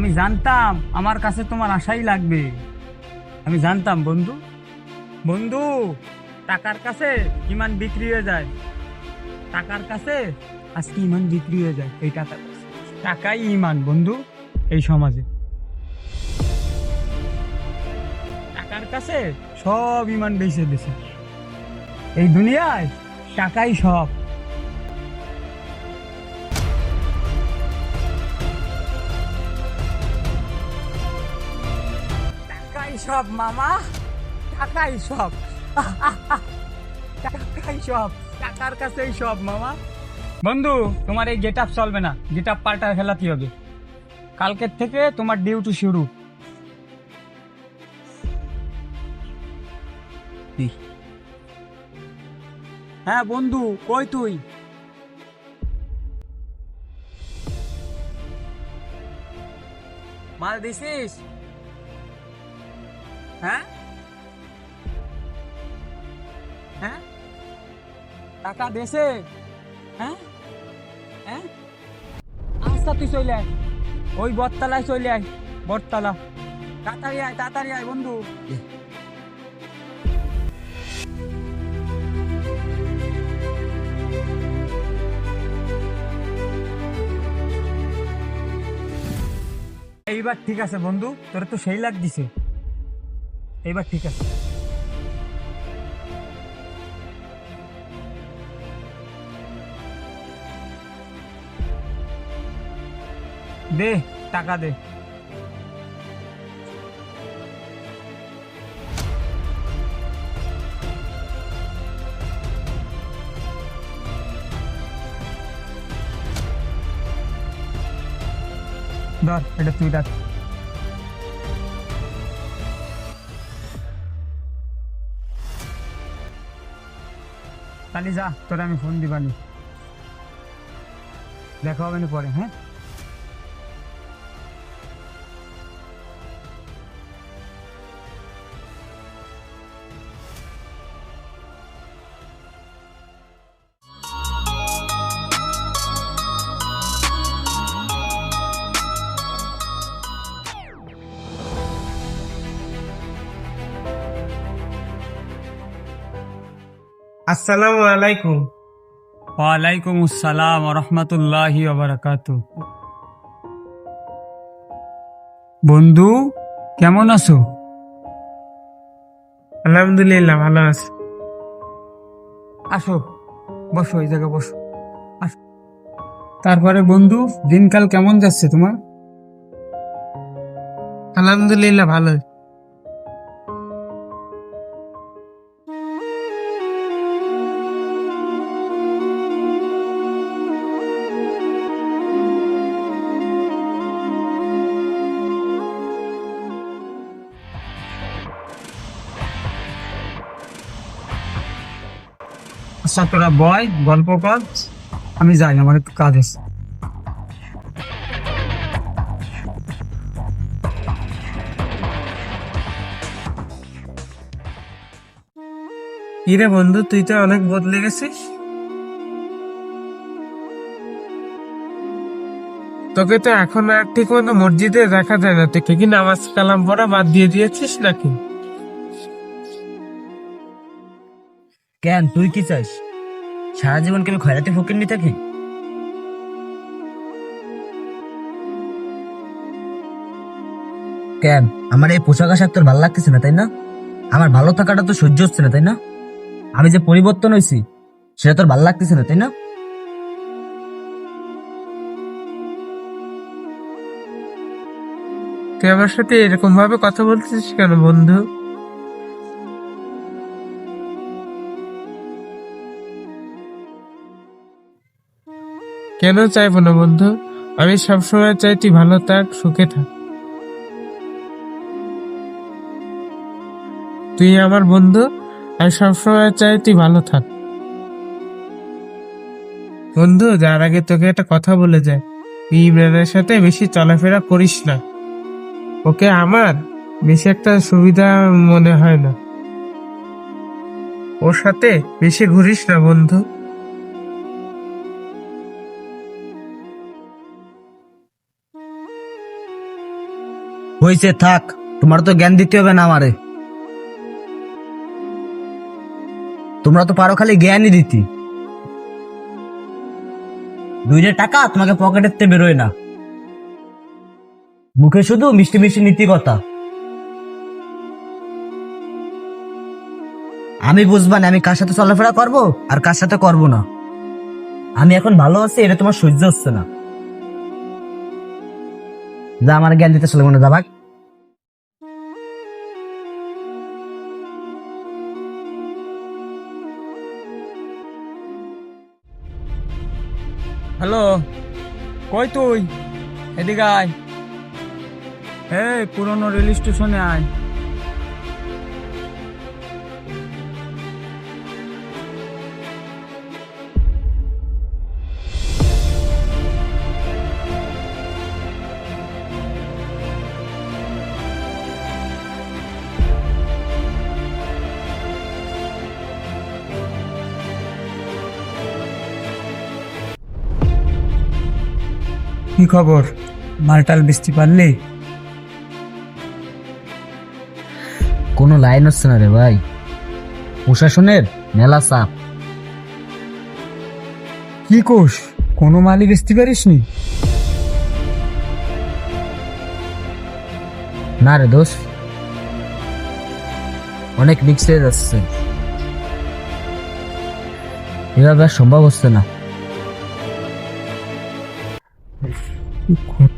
আমি জানতাম আমার কাছে তোমার আশাই লাগবে। আমি জানতাম, বন্ধু। বন্ধু, টাকার কাছে ইমান বিক্রি হয়ে যায়। টাকার কাছে আজকে ইমান বিক্রি হয়ে যায়, এই টাকার কাছে। টাকাই ইমান, বন্ধু, এই সমাজে। টাকার কাছে সব ইমান বেঁচে দিছে এই দুনিয়ায় টাকাই সব। সব মামা? টাকাই সব। টাকাই সব। টাকার কাছেই সব মামা। বন্ধু তোমার এই গেট আপ চলবে না। গেট আপ পাল্টা খেলাতে হবে। কালকের থেকে তোমার ডিউটি শুরু। হ্যাঁ বন্ধু কই তুই? মাল দিছিস? হ্যাঁ? হ্যাঁ? টাকা দেশে? হ্যাঁ? হ্যাঁ? আচ্ছা তুই চলে আয়। ওই বটতলায় চলে আয়, বটতলা। তাড়াতাড়ি আয় তাড়াতাড়ি আয়, বন্ধু। এইবার ঠিক আছে, বন্ধু। তোর তো সেই লাগ দিছে। এইবার ঠিক আছে দে টাকা দে ধর এটা তুই রাখ তাহলে যা তোরা আমি ফোন দিবানি। দেখা হবে না পরে হ্যাঁ? আসসালামু আলাইকুম। ওয়ালাইকুম আসসালাম রহমতুল্লাহি বারাকাত। বন্ধু কেমন আছো? আলহামদুলিল্লাহ ভালো আছি। আসো বসো এই জায়গায় বসো। আসো তারপরে বন্ধু দিনকাল কেমন যাচ্ছে তোমার? আলহামদুলিল্লাহ ভালো আচ্ছা বয়, গল্প কর। আমি যাই আমার একটু কাজ আছে। বন্ধু, তুই তো অনেক বদলে গেছিস। তোকে তো এখন আর ঠিক মতো মসজিদে দেখা যায় না। তুই কি নামাজ কালাম পড়া বাদ দিয়ে দিয়েছিস নাকি? কেন, তুই কি চাস? সারা জীবন কি আমি খয়রাতি ফকির নি থাকি? কেন, আমার এই পোশাক আশাক তোর ভালো লাগতেছে না, তাই না? আমার ভালো থাকাটা তো সহ্য হচ্ছে না, তাই না? আমি যে পরিবর্তন হয়েছি, সেটা তোর ভালো লাগতেছে না, তাই না? তুই আমার সাথে এরকম ভাবে কথা বলছিস কেন, বন্ধু? কেন চাইব না, বন্ধু? আমি সবসময় চাই তুই ভালো থাক, সুখে থাক। তুই আমার বন্ধু, আমি সবসময় চাই তুই ভালো থাক। বন্ধু, যার আগে তোকে একটা কথা বলে যায় তুই ইমরানের সাথে বেশি চলাফেরা করিস না। ওকে আমার বেশি একটা সুবিধা মনে হয় না। ওর সাথে বেশি ঘুরিস না, বন্ধু। হয়েছে থাক, তোমার তো জ্ঞান দিতে হবে না আমারে। তোমরা তো পারো খালি জ্ঞানই দিতি। দুইটা টাকা তোমাকে পকেটের তে বেরোয় না। মুখে শুধু মিষ্টি মিষ্টি নীতি কথা আমি বুঝবা আমি কার সাথে চলাফেরা করব আর কার সাথে করব না। আমি এখন ভালো আছি, এটা তোমার সহ্য হচ্ছে না। যা আমার জ্ঞান দিতে চলে মনে যাবাক হ্যালো, কই তুই? এদিকে আয়। এই পুরনো রেল স্টেশনে আয়। কি খবর? মালটাল বৃষ্টি পারলি কোনো লাইন হচ্ছে না রে ভাই। প্রশাসনের মেলা চাপ। কি কোষ? কোনো মালই বেচতে পারিস নি না রে দোষ অনেক রিক্স হয়ে যাচ্ছে। এভাবে সম্ভব হচ্ছে না।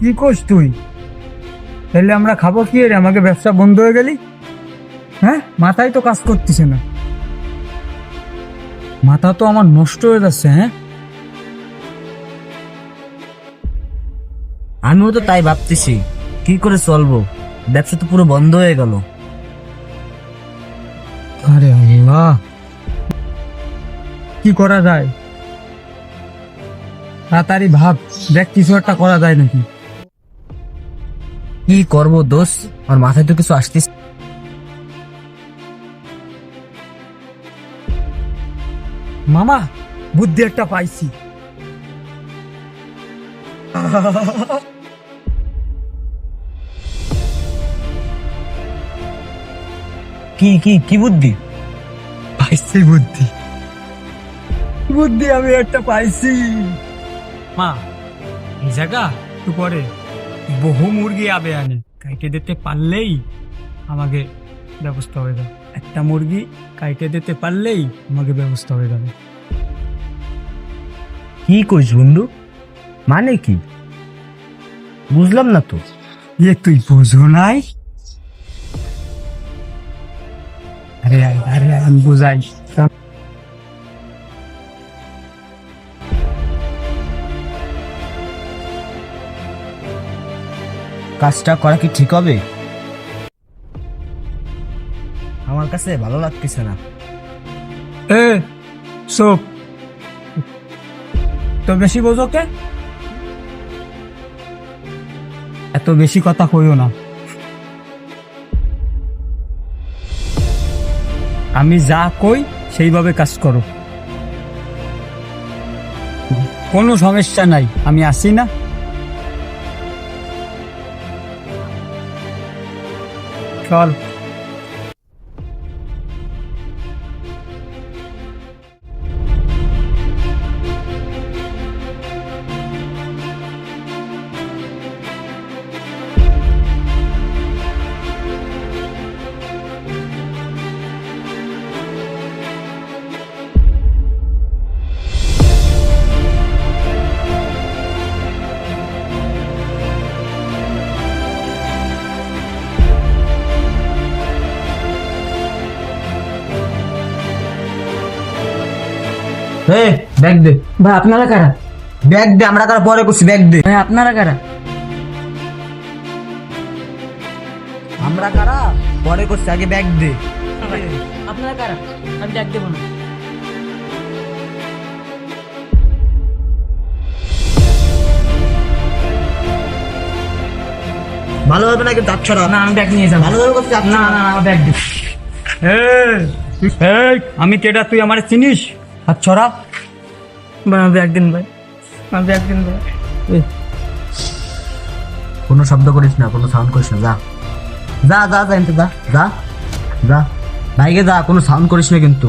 কি কোষ তুই? তাহলে আমরা খাব কি রে? আমাকে ব্যবসা বন্ধ হয়ে গেলি? হ্যাঁ? মাথায় তো কাজ করতেছে না। মাথা তো আমার নষ্ট হয়ে যাচ্ছে হ্যাঁ? আমিও তো তাই ভাবতেছি। কি করে চলবো? ব্যবসা তো পুরো বন্ধ হয়ে গেল। আরে আল্লাহ! কি করা যায়? তাড়াতাড়ি ভাব দেখ কিছু একটা করা যায় নাকি। কি করব দোষ আমার মাথায় তো কিছু আসতেছে। মামা বুদ্ধি একটা পাইছি। কি কি কি বুদ্ধি? পাইছি বুদ্ধি। বুদ্ধি আমি একটা পাইছি। মা এই জায়গা একটু পরে। বহু মুরগি আবে আনে। কাইটে দিতে পারলেই আমাকে ব্যবস্থা হয়ে যাবে। একটা মুরগি কাইটে দিতে পারলেই আমাকে ব্যবস্থা হয়ে যাবে। কি কইস বন্ধু? মানে কি? বুঝলাম না তো। ইয়ে তুই বুঝো নাই? আরে আরে আমি বুঝাই। কাজটা করা কি ঠিক হবে? আমার কাছে ভালো লাগতেছে না। এ সোপ তো বেশি বোঝো কে? এত বেশি কথা কইও না। আমি যা কই সেইভাবে কাজ করো। কোনো সমস্যা নাই আমি আসি না। চল হে ব্যাগ দে। ভাই আপনারা কারা? ব্যাগ দে আমরা কার? পরে করছি ব্যাগ দে। ভাই আপনারা কারা? আমরা কারা? পরে করছি আগে ব্যাগ দে। আপনারা কারা? আমি ডাক দেবো না। ভালোভাবে না কিন্তু ছড়া না আমি ব্যাগ নিয়ে যাব। ভালোভাবে করছি না না না আমার ব্যাগ দিন আমি কেডা তুই আমার চিনিস? হাত ছড়া আমার ব্যাগ ভাই। আমার ব্যাগ দিন ভাই কোনো শব্দ করিস না কোনো সাউন্ড করিস না যা। যা যা যা যা যা যা। বাইকে যা কোনো সাউন্ড করিস না কিন্তু।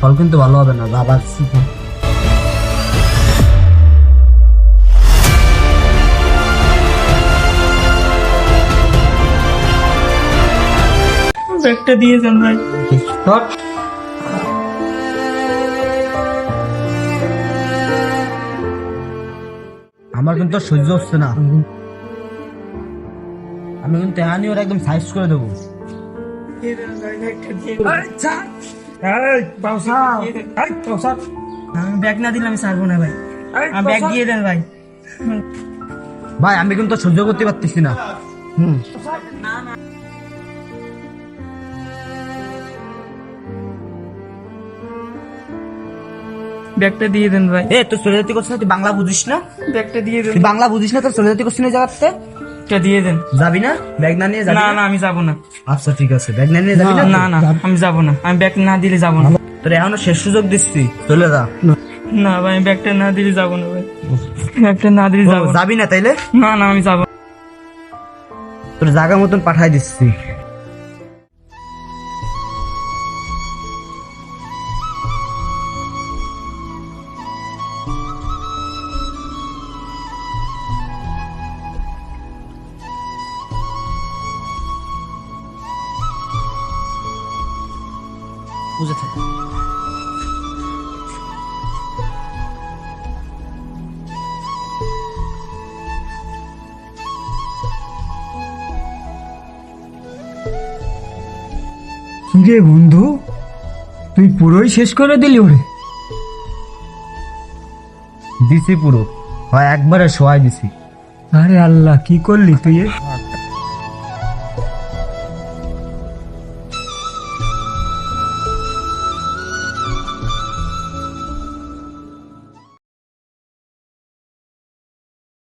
ফল কিন্তু ভালো হবে না যা তো। ব্যাগটা দিয়ে যান ভাই। আমার কিন্তু সহ্য হচ্ছে না। আমি কিন্তু এহানি ওরা একদম সাইজ করে দেবো। আমি ব্যাগ না দিলে আমি ছাড়বো না ভাই। আমি ব্যাগ দিয়ে দেন ভাই। ভাই আমি কিন্তু সহ্য করতে পারতেছি না। হুম। ব্যাগটা দিয়ে দেন ভাই। এ তোর চলে যেতে করছিস না? তুই বাংলা বুঝিস না? ব্যাগটা দিয়ে দেন। তুই বাংলা বুঝিস না? তোর চলে যেতে করছিস না জায়গাতে? ব্যাগটা দিয়ে দেন। যাবি না? ব্যাগ না নিয়ে যাবি না না? আমি যাব না। আচ্ছা ঠিক আছে। ব্যাগ না নিয়ে যাবি না? না না আমি যাব না। আমি ব্যাগ না দিলে যাব না। তোর এখনও শেষ সুযোগ দিচ্ছি চলে যা। না ভাই আমি ব্যাগটা না দিলে যাব না ভাই। ব্যাগটা না দিলে যাব। যাবি না তাইলে? না না আমি যাব না। তোর জায়গা মতন পাঠাই দিচ্ছি বুঝেছে রে বন্ধু, তুই পুরোই শেষ করে দিলি ওরে। দিছি পুরো, হয় একবারে শোয়াই দিছি। আরে আল্লাহ, কি করলি তুই?